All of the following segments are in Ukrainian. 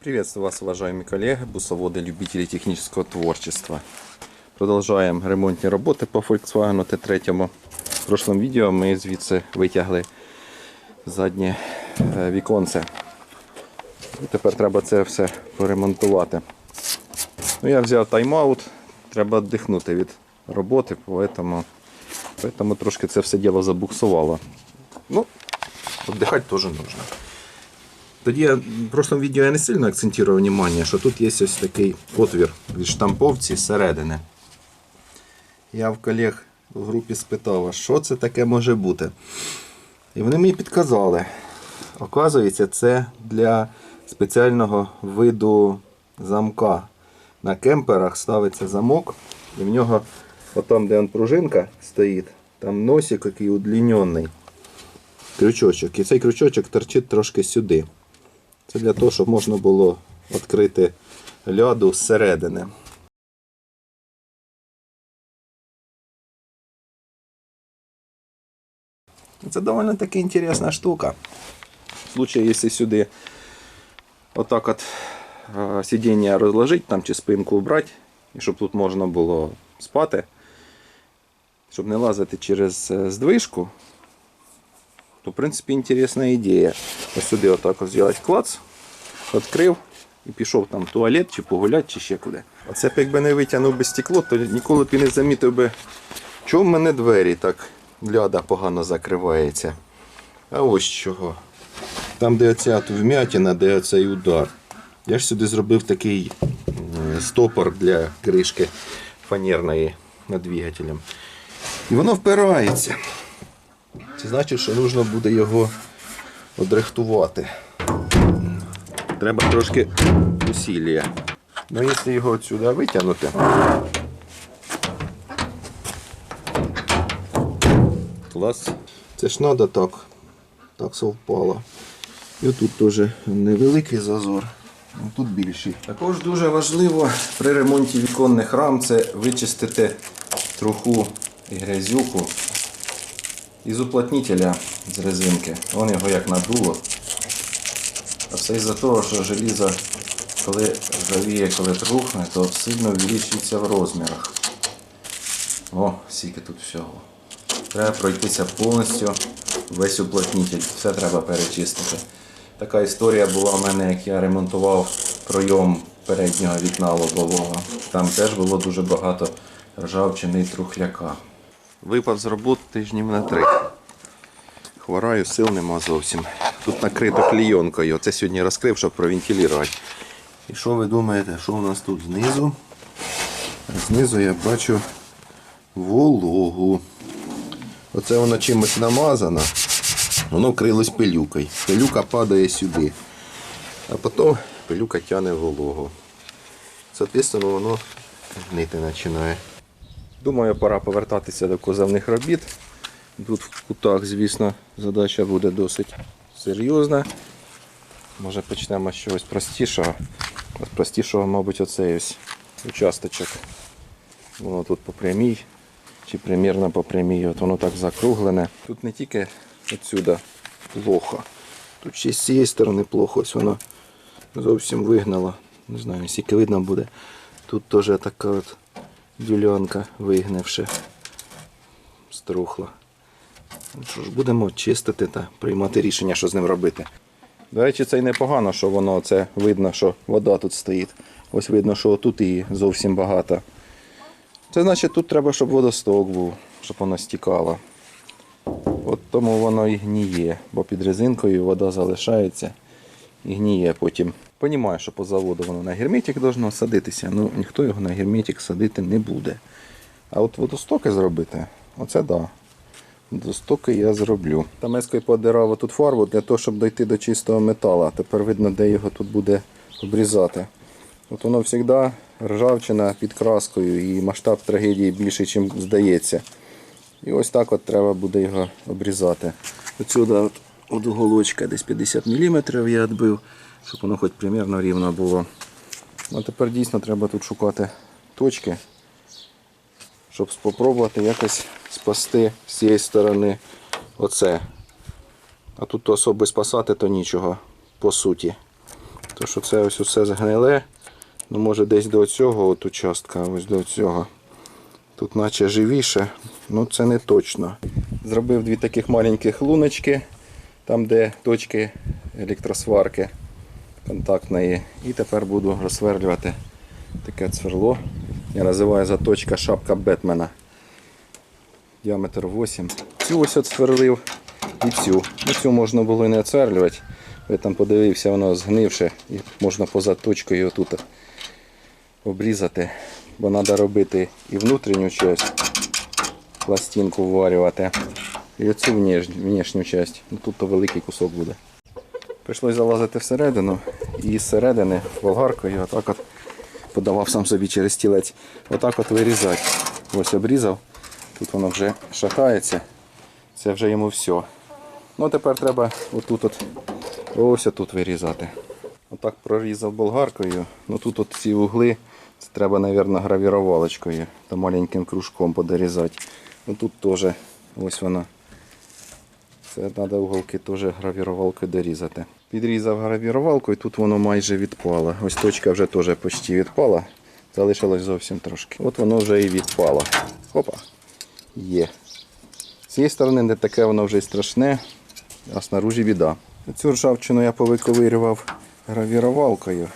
Приветствую вас, уважаемые коллеги, бусоводы, любители технического творчества. Продовжуємо ремонтні роботи по Volkswagen T3. В прошлому відео ми звідси витягли заднє е, віконце. І тепер треба це все поремонтувати. Ну, я взяв тайм-аут, треба віддихнути від роботи, поэтому, поэтому трошки це все діло забуксувало. Ну, віддихати теж нужно. Тоді я в прошлому відео я не сильно акцентував увагу, що тут є ось такий отвір від штамповці зсередини. Я в колег в групі спитав, а що це таке може бути. І вони мені підказали. Оказується, це для спеціального виду замка. На кемперах ставиться замок, і в нього, отам, де пружинка стоїть, там носик який удлінений. Крючочок. І цей крючочок торчить трошки сюди. Це для того, щоб можна було відкрити ляду зсередини. Це доволі таки інтересна штука. В случае, якщо сюди отак от е, сидіння розложити там чи спинку убрати, і щоб тут можна було спати, щоб не лазити через е, здвижку, то в принципі інтересна ідея. Ось сюди отак от зробити клац, відкрив і пішов там в туалет чи погуляти, чи ще куди. Оце б якби не витягнув би стекло, то ніколи б і не замітив би, чому в мене двері так ляда погано закривається. А ось чого. Там, де оця от вмятина, де оцей удар. Я ж сюди зробив такий стопор для кришки фанерної над двигателем. І воно впирається. Це значить, що потрібно буде його одрихтувати. Треба трошки усілля. Ну, якщо його отсюди витягнути. Клас. Це ж треба так. Так совпало. І тут теж невеликий зазор. ну, Тут більший. Також дуже важливо при ремонті віконних рам це вичистити труху і грязюку із уплотнителя з резинки. Вон його як надуло. А все із-за того, що желізо, коли ржавіє, коли трухне, то сильно увеличується в розмірах. О, скільки тут всього. Треба пройтися повністю весь уплотнитель. Все треба перечистити. Така історія була в мене, як я ремонтував пройом переднього вікна лобового. Там теж було дуже багато ржавчини і трухляка. Випав з роботи тижнів на три. Хвораю, сил нема зовсім. Тут накрито клійонкою. Це сьогодні розкрив, щоб провентилювати. І що ви думаєте, що у нас тут знизу? Знизу я бачу вологу. Оце воно чимось намазано, воно вкрилось пилюкою. Пилюка падає сюди. А потім пилюка тягне вологу. Соответственно, воно гнити починає. Думаю, пора повертатися до кузовних робіт. Тут в кутах, звісно, задача буде досить серйозна. Може почнемо з чогось простішого. З простішого, мабуть, оцей ось участочок. Воно тут по прямій, чи примірно по прямій. От воно так закруглене. Тут не тільки отсюда плохо. Тут ще з цієї сторони плохо. Ось воно зовсім вигнало. Не знаю, скільки видно буде. Тут теж така от ділянка вигнивши. Струхла. Ну Що ж, будемо чистити та приймати рішення, що з ним робити. До речі, це й непогано, що воно це видно, що вода тут стоїть. Ось видно, що тут її зовсім багато. Це значить тут треба, щоб водосток був, щоб воно стікало. От тому воно і гніє, бо під резинкою вода залишається і гніє потім. Понімаю, що по заводу воно на герметик должно садитися, ну ніхто його на герметик садити не буде. А от водостоки зробити, оце да. Водостоки я зроблю. Там ескою подирав тут фарбу для того, щоб дойти до чистого металу. Тепер видно, де його тут буде обрізати. От воно завжди ржавчина під краскою і масштаб трагедії більший, ніж здається. І ось так от треба буде його обрізати. Отсюди от, от уголочка десь 50 мм я відбив, щоб воно хоч примерно рівно було. А тепер дійсно треба тут шукати точки, щоб спробувати якось спасти з цієї сторони оце. А тут особи спасати, то нічого, по суті. То що це ось усе згниле. Ну, може десь до цього от участка, ось до цього. Тут наче живіше, ну це не точно. Зробив дві таких маленьких луночки, там де точки електросварки контактної. І тепер буду розсверлювати таке цверло. Я називаю заточка шапка Бетмена. Діаметр 8. Цю ось от сверлив і цю. Ну, цю можна було і не отсверлювати. Я там подивився, воно згнивше і можна поза точкою тут обрізати. Бо треба робити і внутрішню частину, пластинку вварювати, і оцю внешню частину. Ну, тут то великий кусок буде. Прийшлось залазити всередину і зсередини болгаркою отак от подавав сам собі через стілець. Отак от вирізати. Ось обрізав. Тут воно вже шатається. Це вже йому все. Ну тепер треба отут от, ось тут вирізати. Отак прорізав болгаркою. Ну тут от ці угли це треба, мабуть, гравірувалочкою та маленьким кружком подорізати. Ну тут теж ось воно. Це треба уголки теж гравірувалкою дорізати. Підрізав гравірувалкою, тут воно майже відпало. Ось точка вже теж почти відпала. Залишилось зовсім трошки. От воно вже і відпало. Опа. Є. З цієї сторони не таке воно вже й страшне, а снаружи біда. Цю ржавчину я повиковирював гравірувалкою.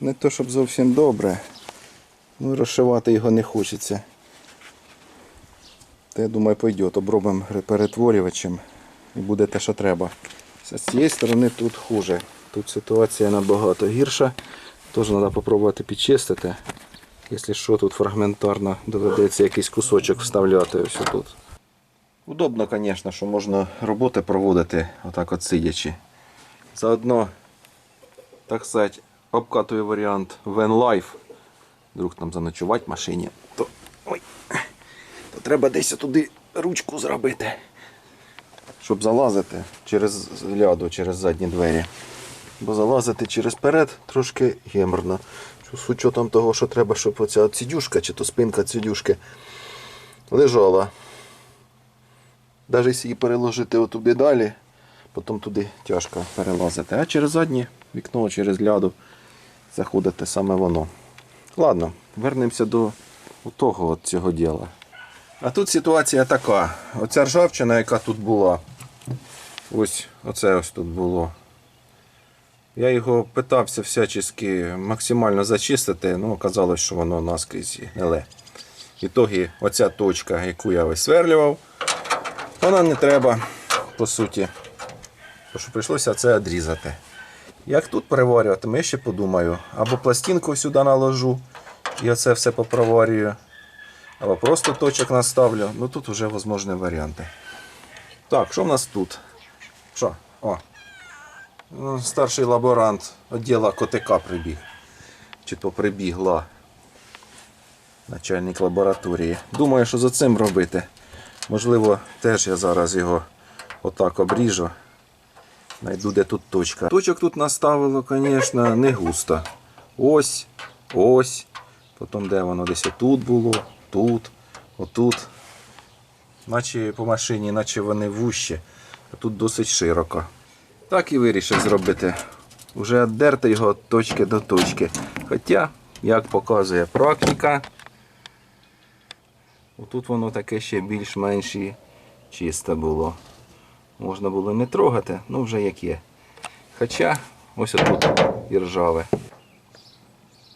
Не то, щоб зовсім добре. Ну, розшивати його не хочеться. Та я думаю, пойде. Обробимо перетворювачем і буде те, що треба. З цієї сторони тут хуже. Тут ситуація набагато гірша. Теж треба спробувати підчистити. Якщо що, тут фрагментарно доведеться якийсь кусочок вставляти ось тут. Удобно, звісно, що можна роботи проводити отак от сидячи. Заодно, так сказати, обкатую варіант Van Life. Вдруг там заночувати в машині, то, ой, то треба десь туди ручку зробити, щоб залазити через ляду, через задні двері. Бо залазити через перед трошки геморно. З учетом того, що треба, щоб оця цідюшка чи то спинка цідюшки лежала. Навіть її переложити отуди далі, потім туди тяжко перелазити. А через заднє вікно, через ляду заходити саме воно. Ладно, вернемося до того от цього діла. А тут ситуація така. Оця ржавчина, яка тут була. Ось оце ось тут було. Я його питався всячески максимально зачистити, ну оказалось, що воно наскрізь гниле. Ітогі оця точка, яку я висверлював, вона не треба, по суті. Тому що прийшлося це відрізати. Як тут переварювати, я ще подумаю. Або пластинку сюди наложу і оце все попроварюю. Або просто точок наставлю. Ну тут вже можливі варіанти. Так, що в нас тут? Що? О. Ну, Старший лаборант відділу КТК прибіг. Чи то прибігла. Начальник лабораторії. Думаю, що за цим робити. Можливо, теж я зараз його отак обріжу. Найду, де тут точка. Точок тут наставило, звісно, не густо. Ось, ось. Потім де воно десь отут було, тут, отут. Наче по машині, наче вони вущі, а тут досить широко. Так і вирішив зробити. Уже віддерти його від точки до точки. Хоча, як показує практика, отут воно таке ще більш-менш чисте було. Можна було не трогати, ну вже як є. Хоча ось отут і ржаве.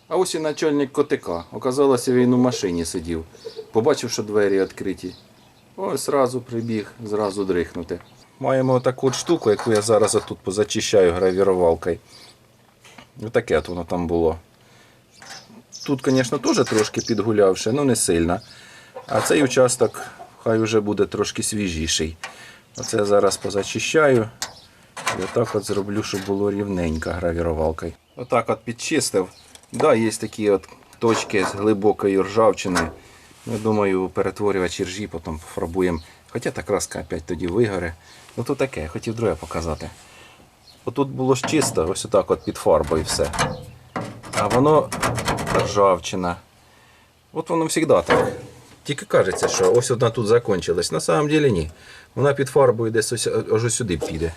А ось і начальник котика. Оказалося, він у машині сидів. Побачив, що двері відкриті. Ось зразу прибіг, зразу дрихнути. Маємо таку от штуку, яку я зараз отут позачищаю гравірувалкою. Отаке от воно там було. Тут, звісно, теж трошки підгулявши, але не сильно. А цей участок хай вже буде трошки свіжіший. Оце я зараз позачищаю. І отак от зроблю, щоб було рівненько гравірувалкою. Отак от підчистив. Да, є такі от точки з глибокою ржавчиною. Я думаю, перетворювач ржі потім пофарбуємо. Хоча та краска опять тоді вигоре. Ну то таке, хотів друге показати. Отут було ж чисто, ось отак от під фарбою все. А воно ржавчина. От воно завжди так. Тільки кажеться, що ось одна тут закончилась. На самом деле ні. Вона під фарбою десь ось аж сюди піде.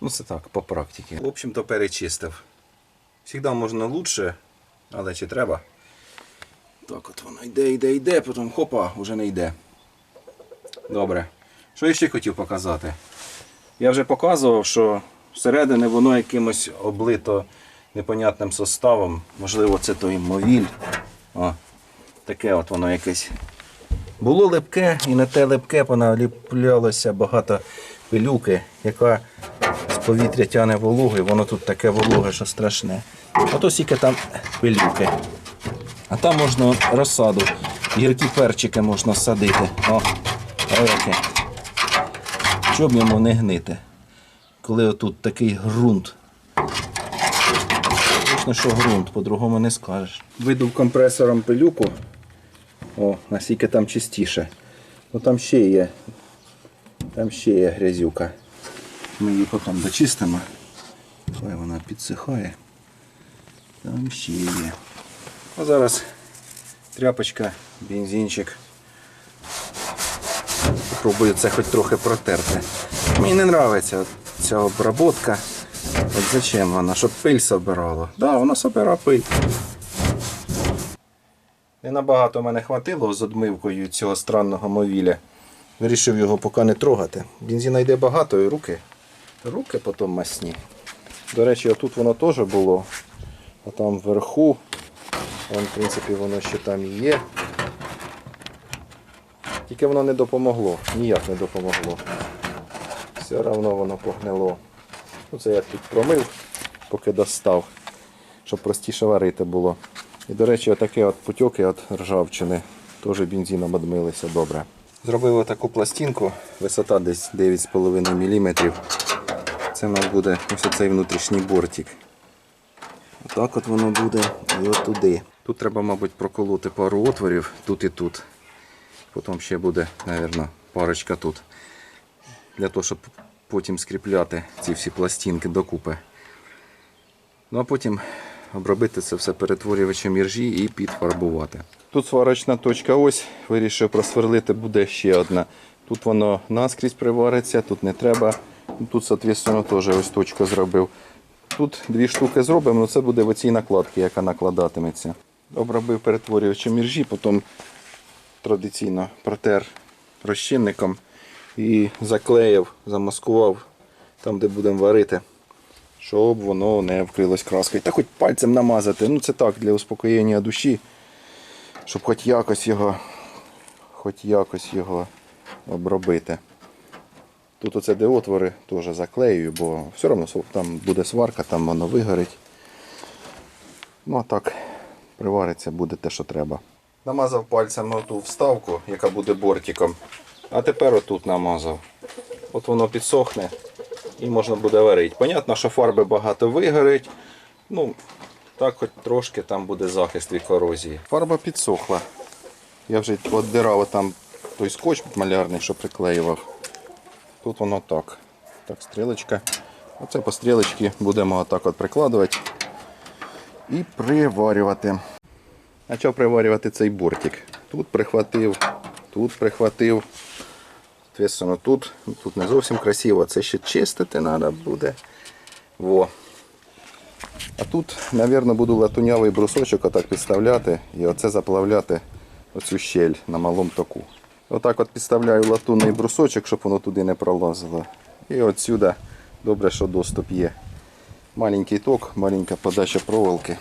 Ну, це так, по практиці. В общем-то, перечистив. Завжди можна лучше, але чи треба? Так от воно йде, йде, йде, потім хопа, вже не йде. Добре. Що я ще хотів показати? Я вже показував, що всередині воно якимось облито непонятним составом. Можливо, це той мовіль. О, таке от воно якесь. Було липке і на те липке поналіплялося багато пилюки, яка з повітря тяне вологу, і воно тут таке вологе, що страшне. Ото стільки там пилюки. А там можна розсаду. Гіркі перчики можна садити. О, яке. Щоб йому не гнити. Коли отут такий ґрунт. Точно, що ґрунт, по-другому не скажеш. Видув компресором пилюку. О, наскільки там чистіше. Ну там ще є. Там ще є грязюка. Ми її потім дочистимо. Хай вона підсихає. Там ще є. А зараз тряпочка, бензинчик. Спробую це хоч трохи протерти. Мені не подобається ця обработка. От зачем вона? Щоб пиль собирала. Так, да, вона собира пиль. Не набагато мене хватило з одмивкою цього странного мовіля. Вирішив його поки не трогати. Бензина йде багато і руки. Руки потім масні. До речі, отут воно теж було. А там вверху. Вон, в принципі, воно ще там і є. Тільки воно не допомогло, ніяк не допомогло. Все одно воно погнило. Ну, це я тут промив, поки достав, щоб простіше варити було. І, до речі, отакі от потьоки від ржавчини теж бензином одмилися добре. Зробив таку пластинку, висота десь 9,5 мм. Це у нас буде ось цей внутрішній бортик. Отак от воно буде і от туди. Тут треба, мабуть, проколоти пару отворів тут і тут. Потім ще буде, мабуть, парочка тут. Для того, щоб потім скріпляти ці всі пластинки докупи. Ну а потім обробити це все перетворювачем іржі і підфарбувати. Тут сварочна точка ось, вирішив просверлити, буде ще одна. Тут воно наскрізь привариться, тут не треба. Тут, соответственно, теж ось точку зробив. Тут дві штуки зробимо, але це буде в оцій накладці, яка накладатиметься. Обробив перетворювачем іржі, потім традиційно протер розчинником і заклеїв, замаскував там, де будемо варити, щоб воно не вкрилось краскою. Та хоч пальцем намазати. Ну це так, для успокоєння душі, щоб хоч якось його, хоч якось його обробити. Тут оце де отвори теж заклеюю, бо все одно там буде сварка, там воно вигорить. Ну а так, привариться буде те, що треба. Намазав пальцем ту вставку, яка буде бортиком. А тепер отут намазав. От воно підсохне і можна буде варити. Понятно, що фарби багато вигорить. Ну, так хоч трошки там буде захист від корозії. Фарба підсохла. Я вже віддирав там той скотч малярний, що приклеював. Тут воно так. Так, стрілочка. Оце по стрілочці будемо отак от прикладувати і приварювати. Почав приварювати цей бортик. Тут прихватив, тут прихватив. Соответственно, тут, тут не зовсім красиво, це ще чистити треба буде. Во. А тут, мабуть, буду латунявий брусочок отак підставляти і оце заплавляти оцю щель на малому току. Отак от підставляю латунний брусочок, щоб воно туди не пролазило. І отсюди добре, що доступ є. Маленький ток, маленька подача проволоки.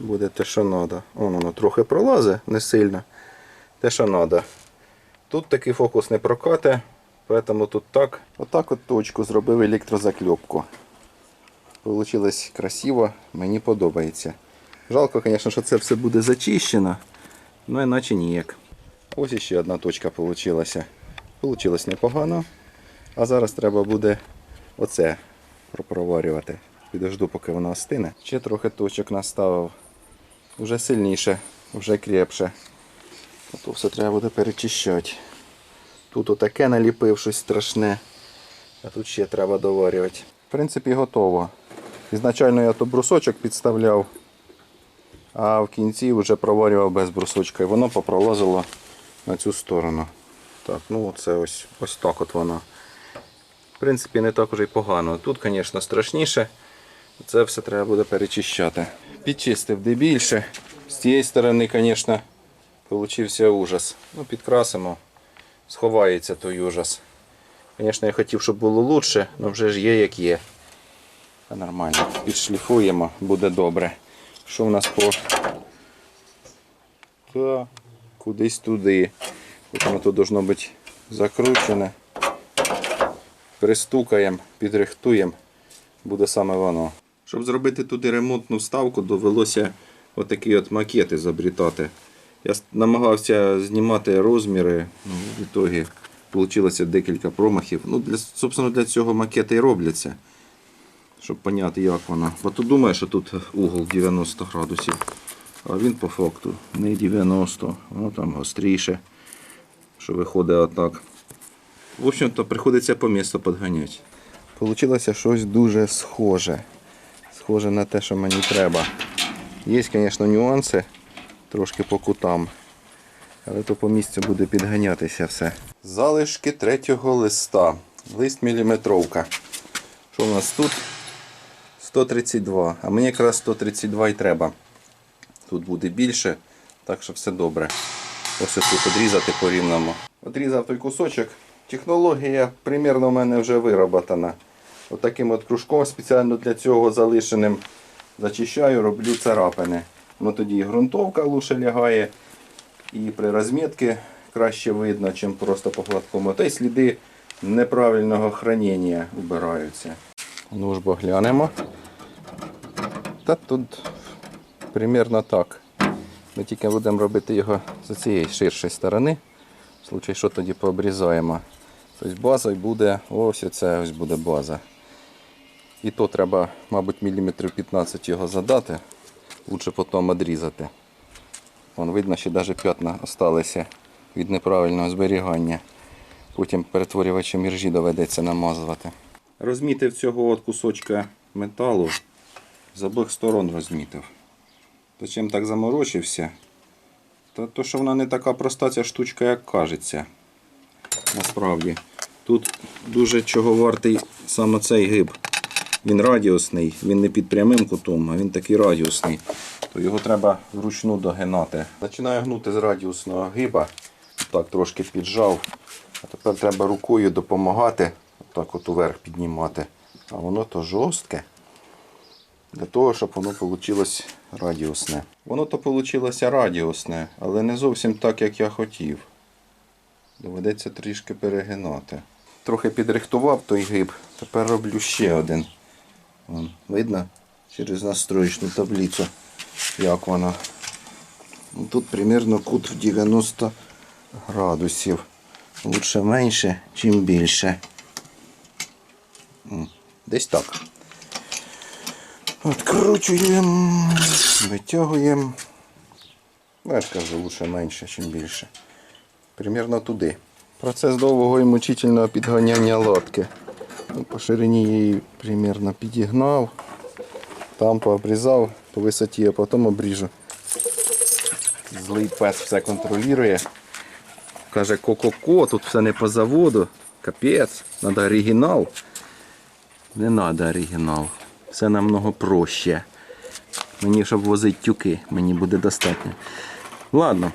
Буде те, що треба. Воно, воно трохи пролазить, не сильно. Те, що треба. Тут такий фокус не прокате, тому тут так. Отак от точку зробив електрозакльопку. Получилось красиво, мені подобається. Жалко, звісно, що це все буде зачищено, ну іначе ніяк. Ось іще одна точка вийшла. Получилось непогано. А зараз треба буде оце пропроварювати. Підожду, поки вона остине. Ще трохи точок наставив. Вже сильніше, вже крепше. А то все треба буде перечищати. Тут отаке наліпив щось страшне. А тут ще треба доварювати. В принципі, готово. Ізначально я то брусочок підставляв, а в кінці вже проварював без брусочка. І воно попролазило на цю сторону. Так, ну це ось ось так от воно. принципі, не так уже й погано. Тут, звісно, страшніше. Це все треба буде перечищати. Підчистив де більше. З цієї сторони, звісно, получився ужас. Ну, підкрасимо, сховається той ужас. Звісно, я хотів, щоб було краще, але вже ж є як є. Та нормально. Підшліфуємо, буде добре. Що в нас по. Та, кудись туди. Тут воно тут должно бути закручене. Пристукаємо, підрихтуємо. Буде саме воно. Щоб зробити туди ремонтну вставку, довелося отакі от макети забрітати. Я намагався знімати розміри, ну, в ітогі вийшло декілька промахів. Ну, для, собственно, для цього макети і робляться, щоб зрозуміти, як воно. Бо тут думаєш, що тут угол 90 градусів, а він по факту не 90, воно там гостріше, що виходить отак. В общем-то, приходиться по місту підганяти. Получилося щось дуже схоже. Схоже на те, що мені треба. Є, звісно, нюанси трошки по кутам. Але то по місцю буде підганятися все. Залишки третього листа. Лист міліметровка. Що у нас тут? 132. А мені якраз 132 і треба. Тут буде більше, так що все добре. Ось ось тут одрізати по рівному. Одрізав той кусочок. Технологія примірно в мене вже вироботана. Отаким от кружком спеціально для цього залишеним зачищаю, роблю царапини. Ну тоді і ґрунтовка лучше лягає, і при розмітці краще видно, чим просто по гладкому. Та й сліди неправильного хранення убираються. Ну ж бо глянемо. Та тут примірно так. Ми тільки будемо робити його з цієї ширшої сторони. В случай, що тоді пообрізаємо. Тобто базою буде ось це ось буде база. І то треба, мабуть, міліметрів 15 його задати. Лучше потім відрізати. Вон видно, що навіть п'ятна залишилися від неправильного зберігання. Потім перетворювачем іржі доведеться намазувати. Розмітив цього от кусочка металу. З обох сторон розмітив. То чим так заморочився, то, то що вона не така проста ця штучка, як кажеться. Насправді. Тут дуже чого вартий саме цей гиб. Він радіусний, він не під прямим кутом, а він такий радіусний. То його треба вручну догинати. Починаю гнути з радіусного гиба. Так трошки піджав. А тепер треба рукою допомагати. Так от уверх піднімати. А воно то жорстке. Для того, щоб воно вийшло радіусне. Воно то вийшло радіусне, але не зовсім так, як я хотів. Доведеться трішки перегинати. Трохи підрихтував той гиб. Тепер роблю ще один. Вон, видно? Через настроєчну таблицю, як воно. Ну, Тут примерно кут в 90 градусів. Лучше менше, чим більше. Десь так. Откручуємо, витягуємо. Ну, я ж кажу, лучше менше, чим більше. Примірно туди. Процес довгого і мучительного підганяння лодки. Ну, По ширині її примірно підігнав, там пообрізав по висоті, а потім обріжу. Злий пес все контролює. Каже, ко-ко-ко, тут все не по заводу. Капець, треба оригінал. Не треба оригінал. Все намного проще. Мені, щоб возити тюки, мені буде достатньо. Ладно,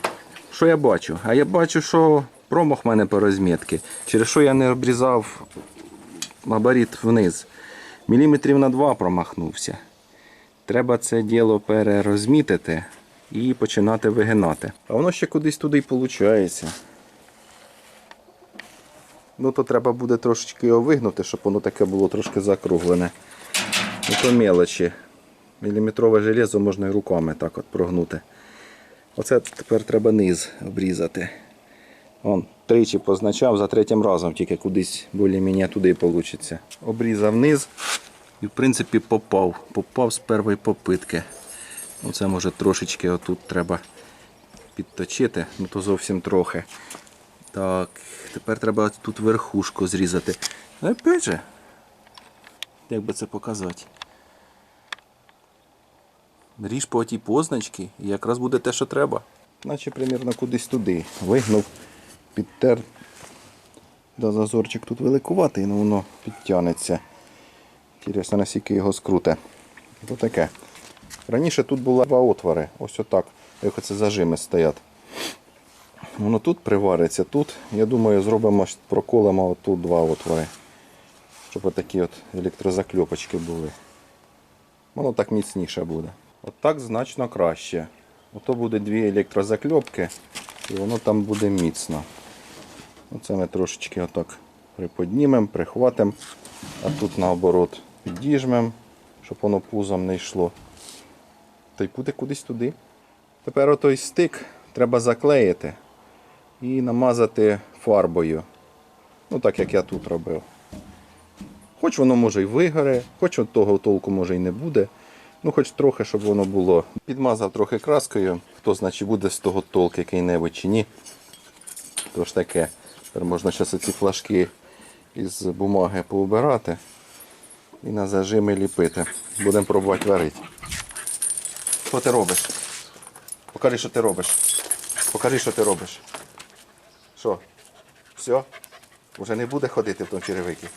що я бачу? А я бачу, що промах в мене по розмітки. Через що я не обрізав габарит вниз. Міліметрів на 2 промахнувся. Треба це діло перерозмітити і починати вигинати. А воно ще кудись туди й виходить. Ну, то треба буде трошечки його вигнути, щоб воно таке було трошки закруглене. Ну, то мелочі. Міліметрове железо можна і руками так от прогнути. Оце тепер треба низ обрізати. Он тричі позначав, за третім разом тільки кудись більш-менш туди вийде. Обрізав низ і в принципі попав. Попав з першої попитки. Оце може трошечки отут треба підточити, ну то зовсім трохи. Так, тепер треба тут верхушку зрізати. Ну, опять же, як би це показати? Ріж по тій позначці і якраз буде те, що треба. Наче примірно кудись туди. Вигнув, підтер Да, зазорчик тут великуватий, але воно підтягнеться. Інтересно, наскільки його скруте. Ось таке. Раніше тут було два отвори. Ось отак. Як оце зажими стоять. Воно тут привариться, тут. Я думаю, зробимо, проколемо отут два отвори. Щоб отакі от електрозакльопочки були. Воно так міцніше буде. От так значно краще. Ото буде дві електрозакльопки і воно там буде міцно. Оце ми трошечки отак приподнімемо, прихватимо, а тут наоборот підіжмемо, щоб воно пузом не йшло. Та й буде кудись туди. Тепер отой стик треба заклеїти і намазати фарбою. Ну так як я тут робив. Хоч воно може й вигоре, хоч от того толку може й не буде. Ну, хоч трохи, щоб воно було. Підмазав трохи краскою, хто значить буде з того толк який-небудь чи ні. Тож таке. Тепер можна зараз ці флажки із бумаги поубирати і на зажими ліпити. Будемо пробувати варити. Що ти робиш? Покажи, що ти робиш. Покажи, що ти робиш. Що? Все? Уже не буде ходити в тому черевики?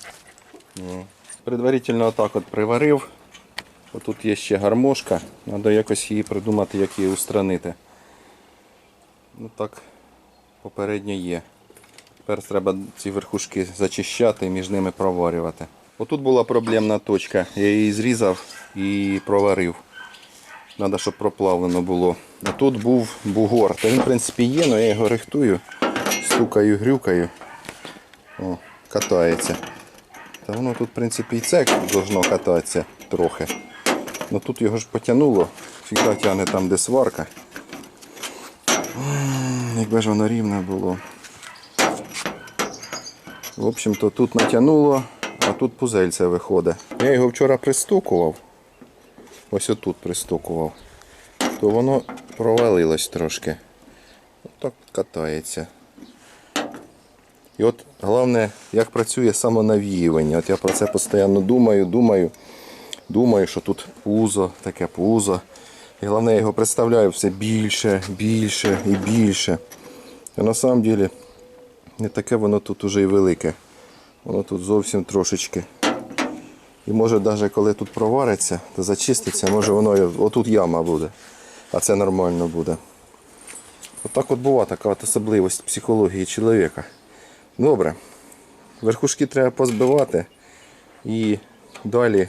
Ні. Предварительно отак от приварив. Отут є ще гармошка. Треба якось її придумати, як її устранити. Ну так, попередньо є. Тепер треба ці верхушки зачищати і між ними проварювати. Отут була проблемна точка. Я її зрізав і проварив. Треба, щоб проплавлено було. А тут був бугор. Та він, в принципі, є, але я його рихтую, стукаю, грюкаю. О, катається. Та воно тут, в принципі, і це должно кататися трохи. Ну тут його ж потягнуло. Фіга тягне там, де сварка. Якби ж воно рівне було. В общем-то тут натягнуло, а тут пузельце виходить. Я його вчора пристукував. Ось отут пристукував. То воно провалилось трошки. Отак катається. І от головне, як працює самонавіювання. От я про це постійно думаю, думаю, думаю, що тут пузо, таке пузо. І головне, я його представляю все більше, більше і більше. А на самом деле не таке воно тут уже і велике. Воно тут зовсім трошечки. І може навіть коли тут провариться, то зачиститься, може воно отут яма буде. А це нормально буде. Отак от була така от особливість психології чоловіка. Добре. Верхушки треба позбивати і далі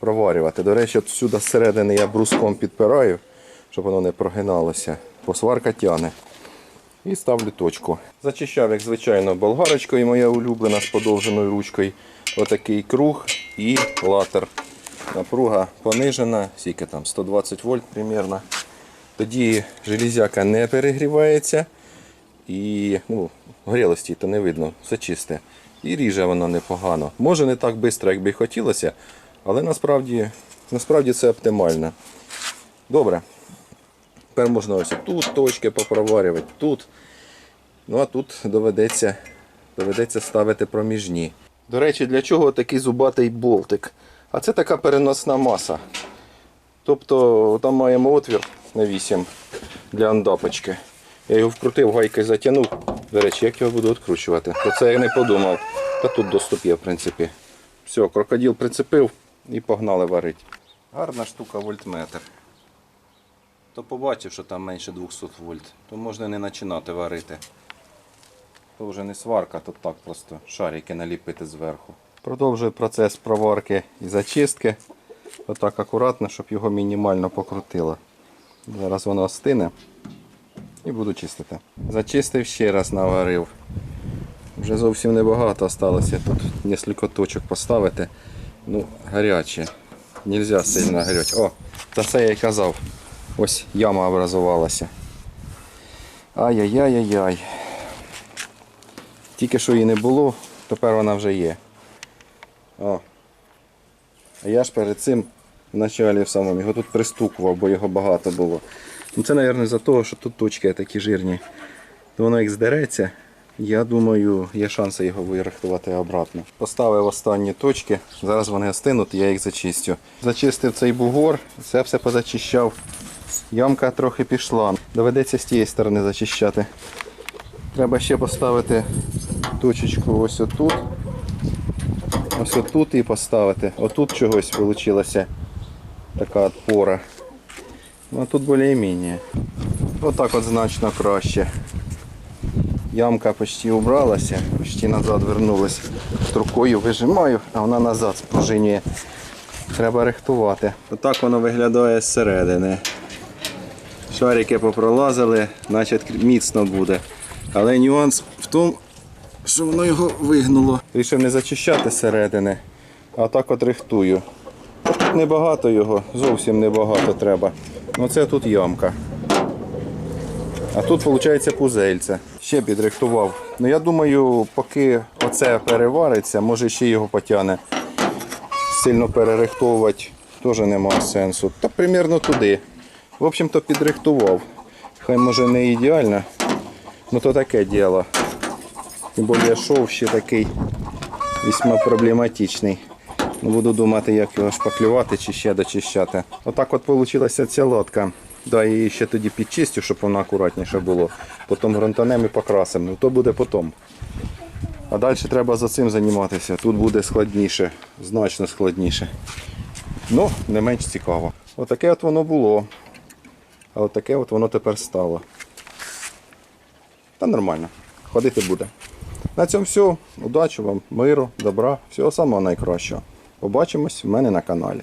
проварювати. До речі, от сюди зсередини я бруском підпираю, щоб воно не прогиналося. Посварка тяне. І ставлю точку. Зачищав, як звичайно, болгарочкою, моя улюблена з подовженою ручкою. Отакий круг і латер. Напруга понижена, скільки там, 120 вольт примерно. Тоді железяка не перегрівається і ну, горілості то не видно, все чисте. І ріже воно непогано. Може не так швидко, як би хотілося, але насправді, насправді це оптимально. Добре. Тепер можна ось тут точки попроварювати, тут. Ну а тут доведеться, доведеться ставити проміжні. До речі, для чого такий зубатий болтик? А це така переносна маса. Тобто там маємо отвір на 8 для андапочки. Я його вкрутив, гайкою затягнув. До речі, як його буду відкручувати? Про це я не подумав. Та тут доступ є, в принципі. Все, крокодил прицепив і погнали варити. Гарна штука вольтметр. То побачив, що там менше 200 вольт, то можна не починати варити. То вже не сварка, то так просто шарики наліпити зверху. Продовжую процес проварки і зачистки. Отак акуратно, щоб його мінімально покрутило. Зараз воно остине і буду чистити. Зачистив ще раз наварив. Вже зовсім небагато залишилося. Тут кілька точок поставити. Ну, гаряче. Нельзя сильно горять. О, та це я й казав. Ось яма образувалася. Ай-яй-яй-яй-яй. Тільки що її не було, тепер вона вже є. О. А я ж перед цим вначалі в самому його тут пристукував, бо його багато було. Ну Це, мабуть, за того, що тут точки такі жирні. То воно як здереться, я думаю, є шанси його вирихтувати обратно. Поставив останні точки, зараз вони остинуть, я їх зачистю. Зачистив цей бугор, це все позачищав. Ямка трохи пішла. Доведеться з тієї сторони зачищати. Треба ще поставити точечку ось отут. Ось отут і поставити. Отут чогось вийшла така отпора. Ну а тут більш-менш. Отак от значно краще. Ямка почти убралася, почти назад вернулась. Рукою вижимаю, а вона назад спружинює. Треба рихтувати. Отак воно виглядає зсередини. Шарики попролазили, значить міцно буде. Але нюанс в тому, що воно його вигнуло. Рішив не зачищати зсередини, а так от рихтую. Тут небагато його, зовсім небагато треба. Оце тут ямка. А тут виходить пузельце. Ще підрихтував. Ну я думаю, поки оце перевариться, може ще його потягне. Сильно перерихтовувати теж немає сенсу. Та примірно туди. В общем-то підрихтував. Хай може не ідеально, ну то таке діло. Тим більше шов ще такий весьма проблематичний. Ну, буду думати, як його шпаклювати чи ще дочищати. Отак от вийшла ця лодка. Да, її ще тоді підчистю, щоб вона акуратніше було. Потім грунтанем і покрасимо. Ну то буде потім. А далі треба за цим займатися. Тут буде складніше, значно складніше. Ну, не менш цікаво. Отаке от воно було. А от таке от воно тепер стало. Та нормально. Ходити буде. На цьому все. Удачі вам, миру, добра, всього самого найкращого. Побачимось в мене на каналі.